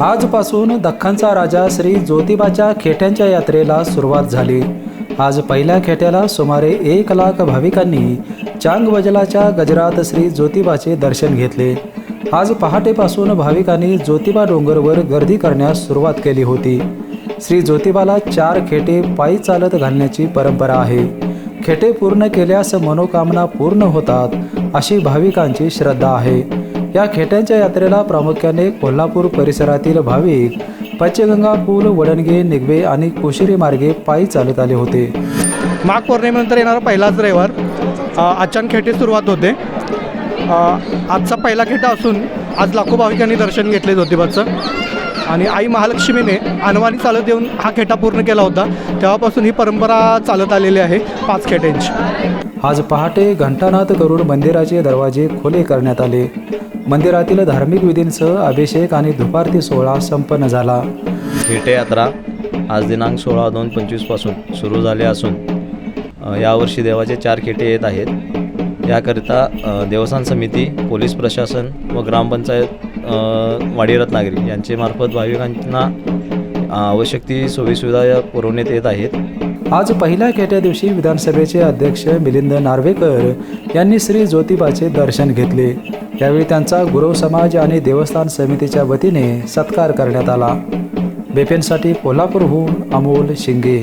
आजपासून दख्खनचा राजा श्री ज्योतिबाच्या खेट्यांच्या यात्रेला सुरुवात झाली. आज पहिल्या खेट्याला सुमारे एक लाख भाविकांनी चांगबजलाच्या गजरात श्री ज्योतिबाचे दर्शन घेतले. आज पहाटेपासून भाविकांनी ज्योतिबा डोंगरवर गर्दी करण्यास सुरुवात केली होती. श्री ज्योतिबाला चार खेटे पायी चालत घालण्याची परंपरा आहे. खेटे पूर्ण केल्यास मनोकामना पूर्ण होतात अशी भाविकांची श्रद्धा आहे. या खेट्यांच्या यात्रेला प्रामुख्याने कोल्हापूर परिसरातील भाविक पंचगंगा पूल वडणगे निगवे आणि कुशिरी मार्गे पायी चालत आले होते. माघ पौर्णिमेनंतर येणारा पहिलाच रविवार. आजच्या खेटे सुरुवात होते. आजचा पहिला खेटा असून आज लाखो भाविकांनी दर्शन घेतले ज्योतिबाचं. आणि आई महालक्ष्मीने अनवाणी चालत येऊन हा खेटा पूर्ण केला होता. तेव्हापासून ही परंपरा चालत आलेली आहे पाच खेट्यांची. आज पहाटे घंटानाद करून मंदिराचे दरवाजे खुले करण्यात आले. मंदिरातील धार्मिक विधींसह अभिषेक आणि दुपारती सोहळा संपन्न झाला. भेटे यात्रा आज दिनांक सोळा दोन पंचवीसपासून सुरू झाले असून यावर्षी देवाचे चार खेटे येत आहेत. याकरिता देवस्थान समिती पोलीस प्रशासन व ग्रामपंचायत वाडी रत्नागिरी यांचे मार्फत भाविकांना आवश्यक ती सोयीसुविधा पुरवण्यात येत आहेत. आज पहिल्या खेट्या दिवशी विधानसभेचे अध्यक्ष मिलिंद नार्वेकर यांनी श्री ज्योतिबाचे दर्शन घेतले. यावेळी त्यांचा गुरव समाज आणि देवस्थान समितीच्या वतीने सत्कार करण्यात आला. बेपेनसाठी कोल्हापूरहून अमोल शिंगे.